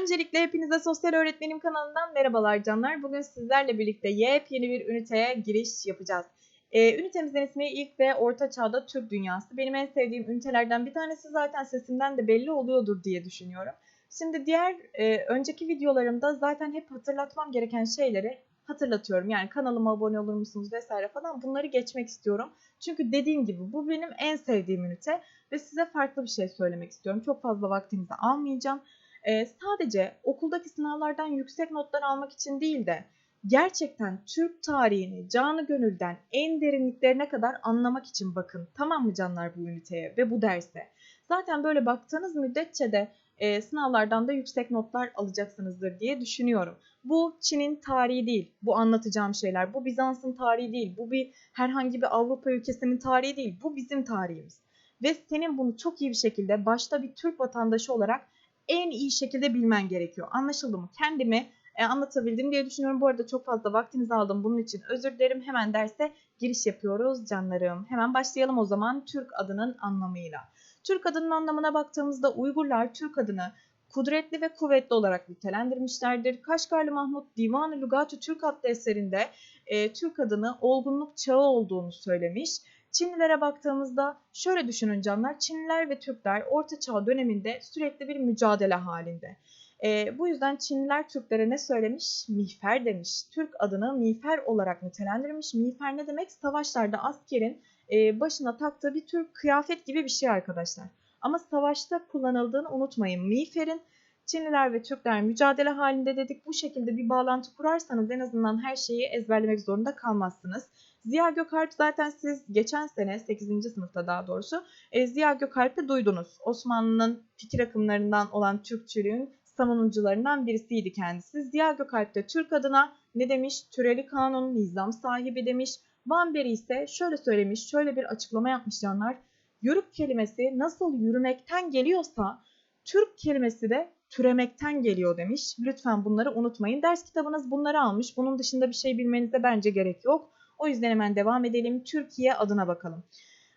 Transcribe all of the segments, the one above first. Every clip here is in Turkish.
Öncelikle hepinize Sosyal Öğretmenim kanalından merhabalar canlar. Bugün sizlerle birlikte yepyeni bir üniteye giriş yapacağız. Ee, ünitemizin ismi ilk ve orta çağda Türk dünyası. Benim en sevdiğim ünitelerden bir tanesi zaten sesimden de belli oluyordur diye düşünüyorum. Şimdi diğer e, önceki videolarımda zaten hep hatırlatmam gereken şeyleri hatırlatıyorum. Yani kanalıma abone olur musunuz vesaire falan bunları geçmek istiyorum. Çünkü dediğim gibi bu benim en sevdiğim ünite ve size farklı bir şey söylemek istiyorum. Çok fazla vaktinizi almayacağım. Ee, sadece okuldaki sınavlardan yüksek notlar almak için değil de gerçekten Türk tarihini canı gönülden en derinliklerine kadar anlamak için bakın. Tamam mı canlar bu üniteye ve bu derse? Zaten böyle baktığınız müddetçe de e, sınavlardan da yüksek notlar alacaksınızdır diye düşünüyorum. Bu Çin'in tarihi değil, bu anlatacağım şeyler. Bu Bizans'ın tarihi değil, bu bir herhangi bir Avrupa ülkesinin tarihi değil. Bu bizim tarihimiz. Ve senin bunu çok iyi bir şekilde başta bir Türk vatandaşı olarak en iyi şekilde bilmen gerekiyor. Anlaşıldı mı? Kendimi e, anlatabildim diye düşünüyorum. Bu arada çok fazla vaktinizi aldım bunun için özür dilerim. Hemen derse giriş yapıyoruz canlarım. Hemen başlayalım o zaman Türk adının anlamıyla. Türk adının anlamına baktığımızda Uygurlar Türk adını kudretli ve kuvvetli olarak nitelendirmişlerdir. Kaşgarlı Mahmut Divan-ı Lugat-ı Türk adlı eserinde e, Türk adını olgunluk çağı olduğunu söylemiş. Çinlilere baktığımızda şöyle düşünün canlar. Çinliler ve Türkler Orta Çağ döneminde sürekli bir mücadele halinde. E, bu yüzden Çinliler Türklere ne söylemiş? Miğfer demiş. Türk adını miğfer olarak nitelendirmiş. Miğfer ne demek? Savaşlarda askerin e, başına taktığı bir tür kıyafet gibi bir şey arkadaşlar. Ama savaşta kullanıldığını unutmayın. Miğferin Çinliler ve Türkler mücadele halinde dedik. Bu şekilde bir bağlantı kurarsanız en azından her şeyi ezberlemek zorunda kalmazsınız. Ziya Gökalp zaten siz geçen sene 8. sınıfta daha doğrusu e, Ziya Gökalp'i duydunuz. Osmanlı'nın fikir akımlarından olan Türkçülüğün savunucularından birisiydi kendisi. Ziya Gökalp de Türk adına ne demiş? Türeli kanun, nizam sahibi demiş. Van Beri ise şöyle söylemiş, şöyle bir açıklama yapmış canlar. Yörük kelimesi nasıl yürümekten geliyorsa Türk kelimesi de türemekten geliyor demiş. Lütfen bunları unutmayın. Ders kitabınız bunları almış. Bunun dışında bir şey bilmenize bence gerek yok. O yüzden hemen devam edelim. Türkiye adına bakalım.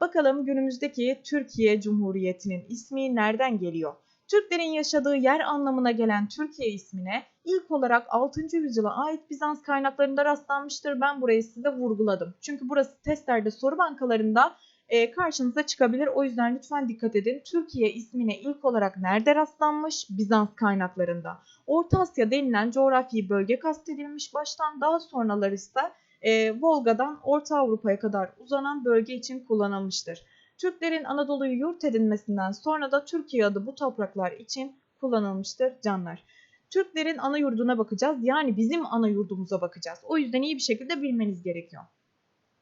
Bakalım günümüzdeki Türkiye Cumhuriyeti'nin ismi nereden geliyor? Türklerin yaşadığı yer anlamına gelen Türkiye ismine ilk olarak 6. yüzyıla ait Bizans kaynaklarında rastlanmıştır. Ben burayı size vurguladım. Çünkü burası testlerde soru bankalarında e, karşınıza çıkabilir. O yüzden lütfen dikkat edin. Türkiye ismine ilk olarak nerede rastlanmış? Bizans kaynaklarında. Orta Asya denilen coğrafi bölge kastedilmiş. Baştan daha sonraları ise e, Volga'dan Orta Avrupa'ya kadar uzanan bölge için kullanılmıştır. Türklerin Anadolu'yu yurt edinmesinden sonra da Türkiye adı bu topraklar için kullanılmıştır canlar. Türklerin ana yurduna bakacağız. Yani bizim ana yurdumuza bakacağız. O yüzden iyi bir şekilde bilmeniz gerekiyor.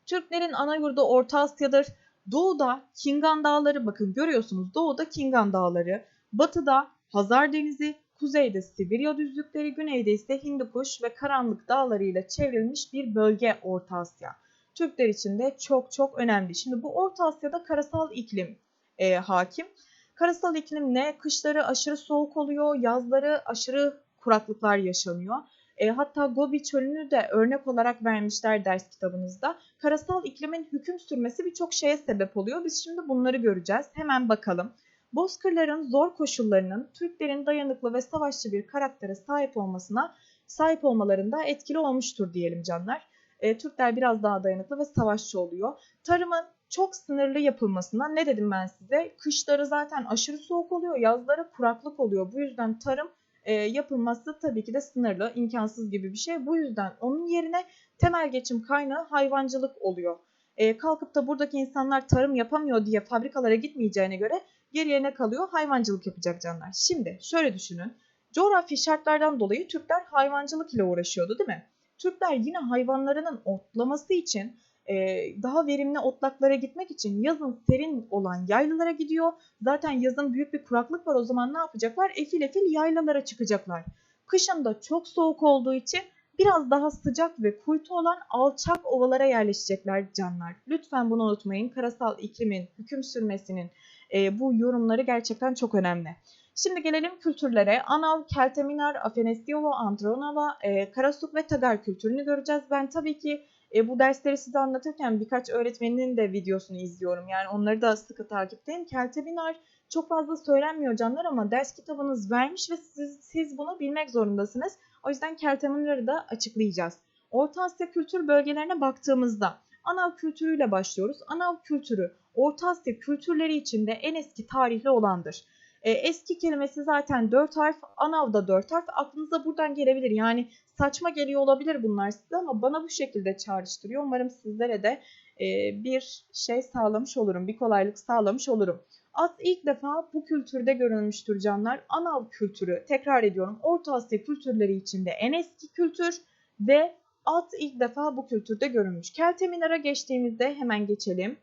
Türklerin ana yurdu Orta Asya'dır. Doğuda Kingan Dağları bakın görüyorsunuz. Doğuda Kingan Dağları, batıda Hazar Denizi, kuzeyde Sibirya düzlükleri, güneyde ise Hindukuş ve Karanlık Dağları ile çevrilmiş bir bölge Orta Asya. Türkler için de çok çok önemli. Şimdi bu Orta Asya'da karasal iklim e, hakim. Karasal iklim ne? Kışları aşırı soğuk oluyor, yazları aşırı kuraklıklar yaşanıyor. E, hatta Gobi çölünü de örnek olarak vermişler ders kitabınızda. Karasal iklimin hüküm sürmesi birçok şeye sebep oluyor. Biz şimdi bunları göreceğiz. Hemen bakalım. Bozkırların zor koşullarının Türklerin dayanıklı ve savaşçı bir karaktere sahip olmasına sahip olmalarında etkili olmuştur diyelim canlar. E, Türkler biraz daha dayanıklı ve savaşçı oluyor. Tarımın çok sınırlı yapılmasına ne dedim ben size? Kışları zaten aşırı soğuk oluyor, yazları kuraklık oluyor. Bu yüzden tarım e, yapılması tabii ki de sınırlı, imkansız gibi bir şey. Bu yüzden onun yerine temel geçim kaynağı hayvancılık oluyor. E, kalkıp da buradaki insanlar tarım yapamıyor diye fabrikalara gitmeyeceğine göre geriye ne kalıyor? Hayvancılık yapacak canlar. Şimdi şöyle düşünün. Coğrafi şartlardan dolayı Türkler hayvancılık ile uğraşıyordu değil mi? Türkler yine hayvanlarının otlaması için e, daha verimli otlaklara gitmek için yazın serin olan yaylalara gidiyor. Zaten yazın büyük bir kuraklık var o zaman ne yapacaklar? Efil efil yaylalara çıkacaklar. Kışın da çok soğuk olduğu için biraz daha sıcak ve kuytu olan alçak ovalara yerleşecekler canlar. Lütfen bunu unutmayın. Karasal iklimin hüküm sürmesinin e, bu yorumları gerçekten çok önemli. Şimdi gelelim kültürlere. Anav, Kelteminar, Afenestiovo, Andronova, e, Karasuk ve Tagar kültürünü göreceğiz. Ben tabii ki e, bu dersleri size anlatırken birkaç öğretmeninin de videosunu izliyorum. Yani onları da sıkı takipteyim. Kelteminar çok fazla söylenmiyor canlar ama ders kitabınız vermiş ve siz, siz bunu bilmek zorundasınız. O yüzden Kelteminar'ı da açıklayacağız. Orta Asya kültür bölgelerine baktığımızda Anav kültürüyle başlıyoruz. Anav kültürü Orta Asya kültürleri içinde en eski tarihli olandır. E, eski kelimesi zaten 4 harf, Anav da 4 harf. Aklınıza buradan gelebilir. Yani saçma geliyor olabilir bunlar size ama bana bu şekilde çağrıştırıyor. Umarım sizlere de e, bir şey sağlamış olurum, bir kolaylık sağlamış olurum. At ilk defa bu kültürde görülmüştür canlar. Anav kültürü, tekrar ediyorum, Orta Asya kültürleri içinde en eski kültür ve at ilk defa bu kültürde görülmüş. Kelteminar'a geçtiğimizde hemen geçelim.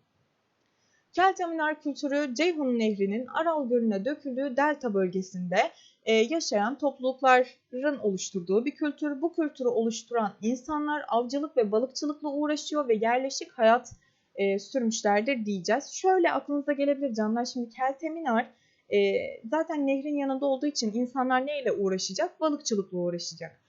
Kelteminar kültürü Ceyhun Nehri'nin Aral Gölü'ne döküldüğü delta bölgesinde e, yaşayan toplulukların oluşturduğu bir kültür. Bu kültürü oluşturan insanlar avcılık ve balıkçılıkla uğraşıyor ve yerleşik hayat e, sürmüşlerdir diyeceğiz. Şöyle aklınıza gelebilir canlar. Şimdi Kelteminar e, zaten nehrin yanında olduğu için insanlar neyle uğraşacak? Balıkçılıkla uğraşacak.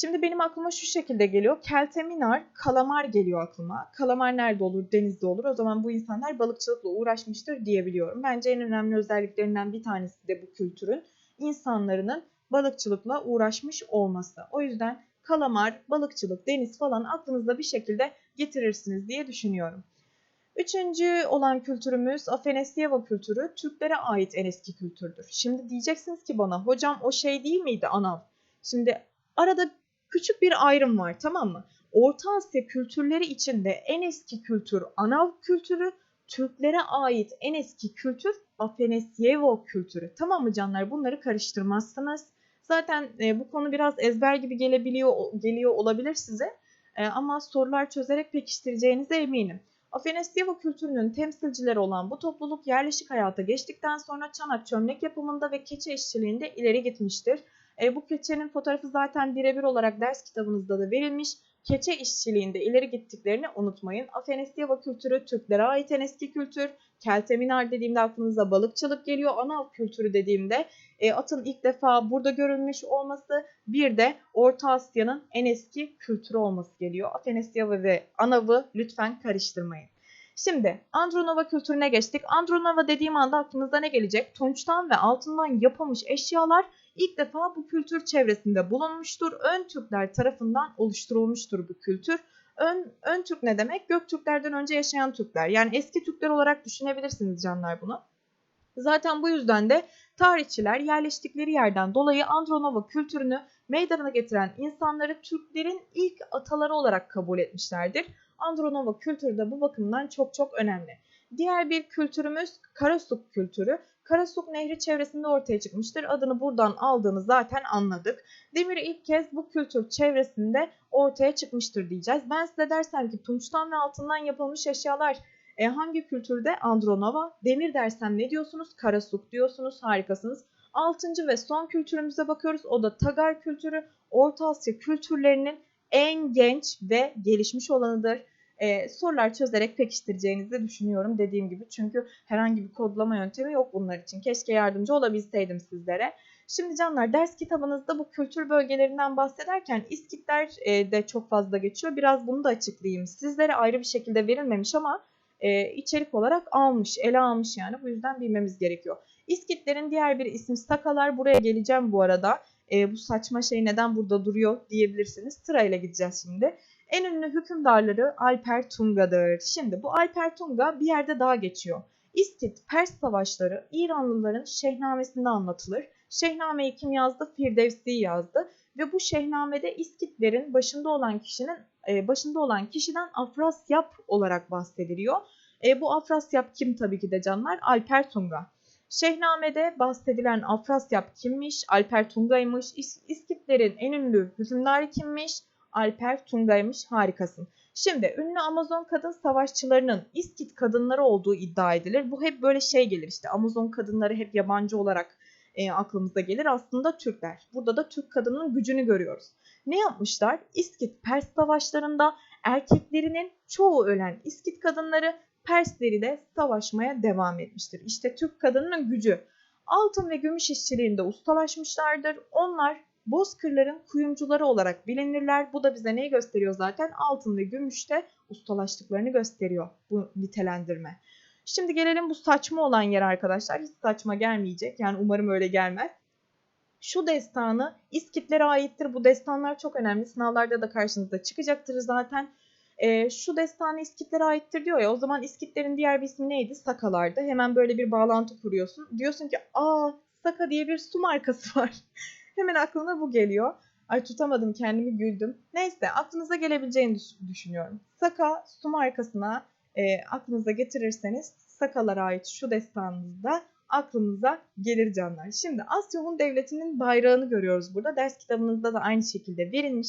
Şimdi benim aklıma şu şekilde geliyor. Kelteminar, kalamar geliyor aklıma. Kalamar nerede olur? Denizde olur. O zaman bu insanlar balıkçılıkla uğraşmıştır diyebiliyorum. Bence en önemli özelliklerinden bir tanesi de bu kültürün insanların balıkçılıkla uğraşmış olması. O yüzden kalamar, balıkçılık, deniz falan aklınızda bir şekilde getirirsiniz diye düşünüyorum. Üçüncü olan kültürümüz Afenasiyeva kültürü Türklere ait en eski kültürdür. Şimdi diyeceksiniz ki bana hocam o şey değil miydi Anav? Şimdi arada küçük bir ayrım var tamam mı? Orta Asya kültürleri içinde en eski kültür Anav kültürü, Türklere ait en eski kültür Afenasyevo kültürü. Tamam mı canlar? Bunları karıştırmazsınız. Zaten e, bu konu biraz ezber gibi gelebiliyor geliyor olabilir size. E, ama sorular çözerek pekiştireceğinize eminim. Afenasyevo kültürünün temsilcileri olan bu topluluk yerleşik hayata geçtikten sonra çanak çömlek yapımında ve keçe işçiliğinde ileri gitmiştir. E, bu keçenin fotoğrafı zaten birebir olarak ders kitabınızda da verilmiş. Keçe işçiliğinde ileri gittiklerini unutmayın. Afenasiyeva kültürü Türklere ait en eski kültür. Kelteminar dediğimde aklınıza balıkçılık geliyor. Anav kültürü dediğimde e, atın ilk defa burada görülmüş olması. Bir de Orta Asya'nın en eski kültürü olması geliyor. Afenasiyeva ve Anav'ı lütfen karıştırmayın. Şimdi Andronova kültürüne geçtik. Andronova dediğim anda aklınıza ne gelecek? Tunçtan ve altından yapılmış eşyalar ilk defa bu kültür çevresinde bulunmuştur. Ön Türkler tarafından oluşturulmuştur bu kültür. Ön, ön Türk ne demek? Göktürklerden önce yaşayan Türkler. Yani eski Türkler olarak düşünebilirsiniz canlar bunu. Zaten bu yüzden de tarihçiler yerleştikleri yerden dolayı Andronova kültürünü meydana getiren insanları Türklerin ilk ataları olarak kabul etmişlerdir. Andronova kültürü de bu bakımdan çok çok önemli. Diğer bir kültürümüz Karasuk kültürü. Karasuk Nehri çevresinde ortaya çıkmıştır. Adını buradan aldığını zaten anladık. Demir ilk kez bu kültür çevresinde ortaya çıkmıştır diyeceğiz. Ben size dersem ki tunçtan ve altından yapılmış eşyalar e, hangi kültürde? Andronova. Demir dersem ne diyorsunuz? Karasuk diyorsunuz. Harikasınız. Altıncı ve son kültürümüze bakıyoruz. O da Tagar kültürü. Orta Asya kültürlerinin en genç ve gelişmiş olanıdır e, sorular çözerek pekiştireceğinizi düşünüyorum dediğim gibi. Çünkü herhangi bir kodlama yöntemi yok bunlar için. Keşke yardımcı olabilseydim sizlere. Şimdi canlar ders kitabınızda bu kültür bölgelerinden bahsederken İskitler e, de çok fazla geçiyor. Biraz bunu da açıklayayım. Sizlere ayrı bir şekilde verilmemiş ama e, içerik olarak almış, ele almış yani. Bu yüzden bilmemiz gerekiyor. İskitlerin diğer bir ismi Sakalar. Buraya geleceğim bu arada. E, bu saçma şey neden burada duruyor diyebilirsiniz. Sırayla gideceğiz şimdi. En ünlü hükümdarları Alper Tunga'dır. Şimdi bu Alper Tunga bir yerde daha geçiyor. İskit Pers savaşları İranlıların Şehnamesinde anlatılır. Şehnameyi kim yazdı? Firdevsi yazdı ve bu şehnamede İskitlerin başında olan kişinin e, başında olan kişiden Afrasyap olarak bahsediliyor. E, bu Afrasyap kim tabii ki de canlar? Alper Tunga. Şehnamede bahsedilen Afrasyap kimmiş? Alper Tunga'ymış. İskitlerin en ünlü hükümdarı kimmiş? Alper Tunga'ymış harikasın. Şimdi ünlü Amazon kadın savaşçılarının İskit kadınları olduğu iddia edilir. Bu hep böyle şey gelir işte Amazon kadınları hep yabancı olarak e, aklımıza gelir. Aslında Türkler. Burada da Türk kadının gücünü görüyoruz. Ne yapmışlar? İskit Pers savaşlarında erkeklerinin çoğu ölen İskit kadınları Persleriyle savaşmaya devam etmiştir. İşte Türk kadının gücü. Altın ve gümüş işçiliğinde ustalaşmışlardır. Onlar Bozkırların kuyumcuları olarak bilinirler. Bu da bize neyi gösteriyor zaten? Altın ve gümüşte ustalaştıklarını gösteriyor bu nitelendirme. Şimdi gelelim bu saçma olan yere arkadaşlar. Hiç saçma gelmeyecek. Yani umarım öyle gelmez. Şu destanı İskitlere aittir. Bu destanlar çok önemli. Sınavlarda da karşınıza çıkacaktır zaten. E, şu destanı İskitlere aittir diyor ya. O zaman İskitlerin diğer bir ismi neydi? Sakalardı. Hemen böyle bir bağlantı kuruyorsun. Diyorsun ki aa Saka diye bir su markası var. Hemen aklına bu geliyor. Ay tutamadım kendimi güldüm. Neyse aklınıza gelebileceğini düşünüyorum. Saka su markasına e, aklınıza getirirseniz Sakalara ait şu destanınızda aklınıza gelir canlar. Şimdi Asya Hun Devleti'nin bayrağını görüyoruz burada. Ders kitabınızda da aynı şekilde verilmiş.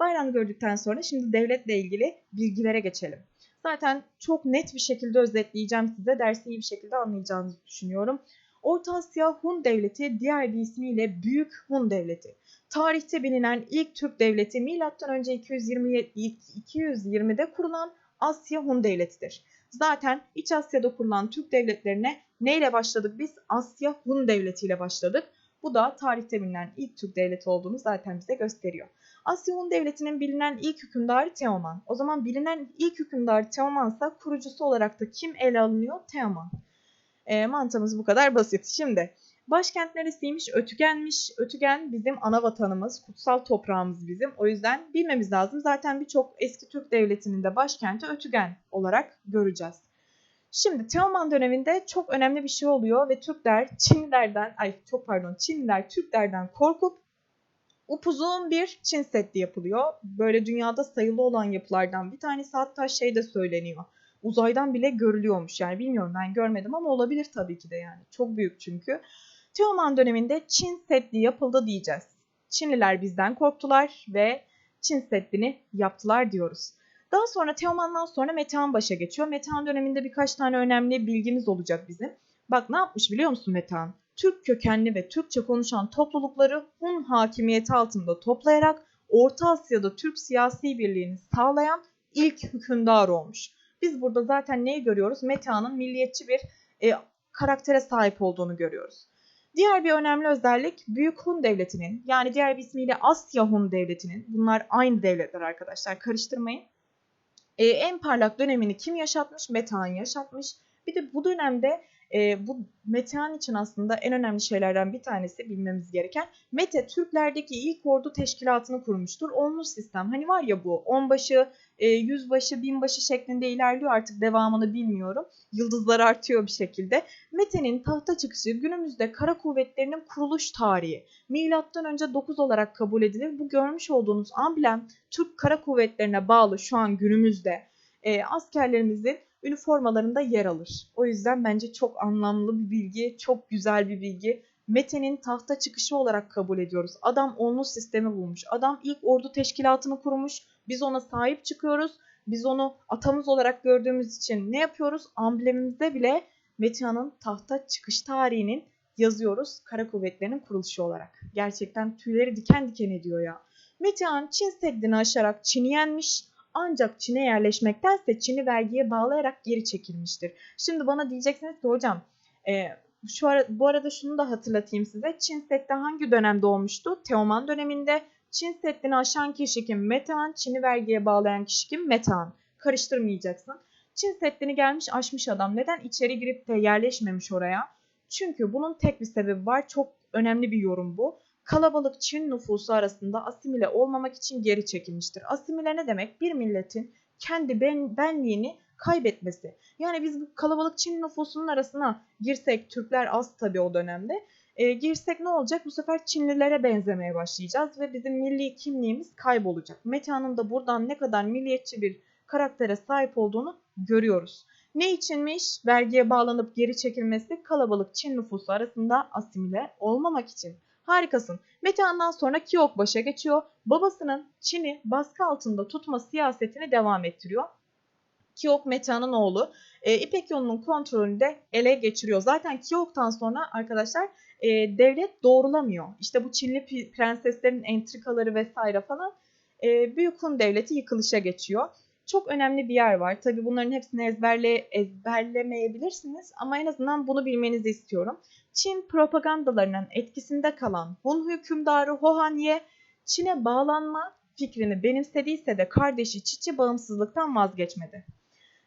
Bayrağını gördükten sonra şimdi devletle ilgili bilgilere geçelim. Zaten çok net bir şekilde özetleyeceğim size. Dersi iyi bir şekilde anlayacağınızı düşünüyorum. Orta Asya Hun Devleti diğer bir ismiyle Büyük Hun Devleti. Tarihte bilinen ilk Türk devleti M.Ö. 220, 220'de kurulan Asya Hun Devleti'dir. Zaten İç Asya'da kurulan Türk devletlerine neyle başladık biz? Asya Hun Devleti ile başladık. Bu da tarihte bilinen ilk Türk devleti olduğunu zaten bize gösteriyor. Asya Hun Devleti'nin bilinen ilk hükümdarı Teoman. O zaman bilinen ilk hükümdar Teoman ise kurucusu olarak da kim ele alınıyor? Teoman. E, mantığımız bu kadar basit. Şimdi başkent neresiymiş? Ötügen'miş. Ötügen bizim ana vatanımız, kutsal toprağımız bizim. O yüzden bilmemiz lazım. Zaten birçok eski Türk devletinin de başkenti Ötügen olarak göreceğiz. Şimdi Teoman döneminde çok önemli bir şey oluyor ve Türkler Çinlilerden, ay çok pardon Çinliler Türklerden korkup upuzun bir Çin Seddi yapılıyor. Böyle dünyada sayılı olan yapılardan bir tanesi hatta şey de söyleniyor. Uzaydan bile görülüyormuş yani bilmiyorum ben görmedim ama olabilir tabii ki de yani. Çok büyük çünkü. Teoman döneminde Çin Seddi yapıldı diyeceğiz. Çinliler bizden korktular ve Çin Seddi'ni yaptılar diyoruz. Daha sonra Teoman'dan sonra Metehan başa geçiyor. Metehan döneminde birkaç tane önemli bilgimiz olacak bizim. Bak ne yapmış biliyor musun Metehan? Türk kökenli ve Türkçe konuşan toplulukları Hun hakimiyeti altında toplayarak Orta Asya'da Türk siyasi birliğini sağlayan ilk hükümdar olmuş. Biz burada zaten neyi görüyoruz? Metehan'ın milliyetçi bir e, karaktere sahip olduğunu görüyoruz. Diğer bir önemli özellik Büyük Hun Devleti'nin yani diğer bir ismiyle Asya Hun Devleti'nin bunlar aynı devletler arkadaşlar karıştırmayın. E, en parlak dönemini kim yaşatmış? Metehan yaşatmış. Bir de bu dönemde e, bu Metehan için aslında en önemli şeylerden bir tanesi bilmemiz gereken Mete Türklerdeki ilk ordu teşkilatını kurmuştur. Onlu sistem hani var ya bu onbaşı, e, yüzbaşı, binbaşı şeklinde ilerliyor artık devamını bilmiyorum. Yıldızlar artıyor bir şekilde. Mete'nin tahta çıkışı günümüzde kara kuvvetlerinin kuruluş tarihi. Milattan önce 9 olarak kabul edilir. Bu görmüş olduğunuz amblem Türk kara kuvvetlerine bağlı şu an günümüzde e, askerlerimizin üniformalarında yer alır. O yüzden bence çok anlamlı bir bilgi, çok güzel bir bilgi. Mete'nin tahta çıkışı olarak kabul ediyoruz. Adam onlu sistemi bulmuş. Adam ilk ordu teşkilatını kurmuş. Biz ona sahip çıkıyoruz. Biz onu atamız olarak gördüğümüz için ne yapıyoruz? Amblemimizde bile Metehan'ın tahta çıkış tarihinin yazıyoruz kara kuvvetlerinin kuruluşu olarak. Gerçekten tüyleri diken diken ediyor ya. Metehan Çin Seddi'ni aşarak Çin'i yenmiş ancak Çin'e yerleşmektense Çin'i vergiye bağlayarak geri çekilmiştir. Şimdi bana diyeceksiniz ki hocam e, şu ara, bu arada şunu da hatırlatayım size. Çin Seddi hangi dönemde olmuştu? Teoman döneminde. Çin Seddi'ni aşan kişi kim? Metehan. Çin'i vergiye bağlayan kişi kim? Metehan. Karıştırmayacaksın. Çin Seddi'ni gelmiş aşmış adam. Neden içeri girip de yerleşmemiş oraya? Çünkü bunun tek bir sebebi var. Çok önemli bir yorum bu kalabalık Çin nüfusu arasında asimile olmamak için geri çekilmiştir. Asimile ne demek? Bir milletin kendi ben, benliğini kaybetmesi. Yani biz bu kalabalık Çin nüfusunun arasına girsek, Türkler az tabii o dönemde, e, girsek ne olacak? Bu sefer Çinlilere benzemeye başlayacağız ve bizim milli kimliğimiz kaybolacak. Metehan'ın da buradan ne kadar milliyetçi bir karaktere sahip olduğunu görüyoruz. Ne içinmiş? Vergiye bağlanıp geri çekilmesi kalabalık Çin nüfusu arasında asimile olmamak için. Harikasın. Metehan'dan sonra Kiok başa geçiyor. Babasının Çin'i baskı altında tutma siyasetini devam ettiriyor. Kiok Metehan'ın oğlu. E, İpek yolunun kontrolünü de ele geçiriyor. Zaten Kiok'tan sonra arkadaşlar e, devlet doğrulamıyor. İşte bu Çinli prenseslerin entrikaları vesaire falan e, Büyük Hun devleti yıkılışa geçiyor. Çok önemli bir yer var. Tabi bunların hepsini ezberle, ezberlemeyebilirsiniz ama en azından bunu bilmenizi istiyorum. Çin propagandalarının etkisinde kalan Hun hükümdarı Hohanye, Çin'e bağlanma fikrini benimsediyse de kardeşi Çiçi bağımsızlıktan vazgeçmedi.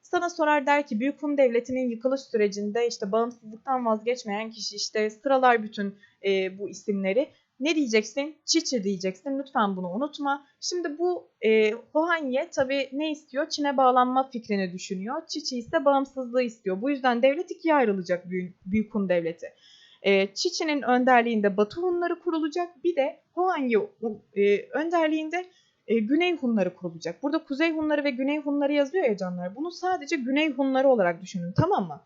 Sana sorar der ki Büyük Hun Devleti'nin yıkılış sürecinde işte bağımsızlıktan vazgeçmeyen kişi işte sıralar bütün e, bu isimleri. Ne diyeceksin? Çiçi diyeceksin. Lütfen bunu unutma. Şimdi bu e, Hohanye tabii ne istiyor? Çin'e bağlanma fikrini düşünüyor. Çiçi ise bağımsızlığı istiyor. Bu yüzden devlet ikiye ayrılacak Büyük, Büyük Hun Devleti. E, Çiçi'nin önderliğinde Batı Hunları kurulacak. Bir de Hohanye e, önderliğinde e, Güney Hunları kurulacak. Burada Kuzey Hunları ve Güney Hunları yazıyor ya canlar. Bunu sadece Güney Hunları olarak düşünün tamam mı?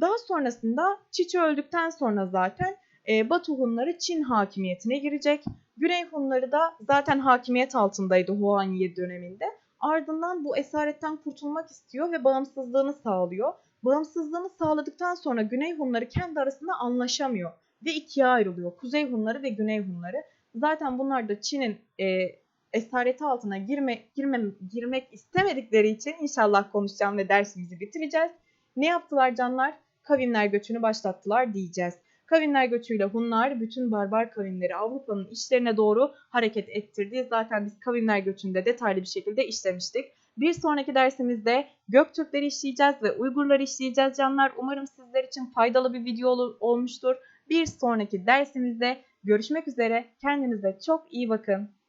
Daha sonrasında Çiçi öldükten sonra zaten e, Batı Hunları Çin hakimiyetine girecek. Güney Hunları da zaten hakimiyet altındaydı Huanye döneminde. Ardından bu esaretten kurtulmak istiyor ve bağımsızlığını sağlıyor. Bağımsızlığını sağladıktan sonra Güney Hunları kendi arasında anlaşamıyor ve ikiye ayrılıyor. Kuzey Hunları ve Güney Hunları. Zaten bunlar da Çin'in e, esareti altına girme, girme, girmek istemedikleri için inşallah konuşacağım ve dersimizi bitireceğiz. Ne yaptılar canlar? Kavimler göçünü başlattılar diyeceğiz. Kavimler göçüyle Hunlar bütün barbar kavimleri Avrupa'nın içlerine doğru hareket ettirdi. Zaten biz kavimler göçünde detaylı bir şekilde işlemiştik. Bir sonraki dersimizde Göktürkleri işleyeceğiz ve Uygurları işleyeceğiz canlar. Umarım sizler için faydalı bir video olmuştur. Bir sonraki dersimizde görüşmek üzere. Kendinize çok iyi bakın.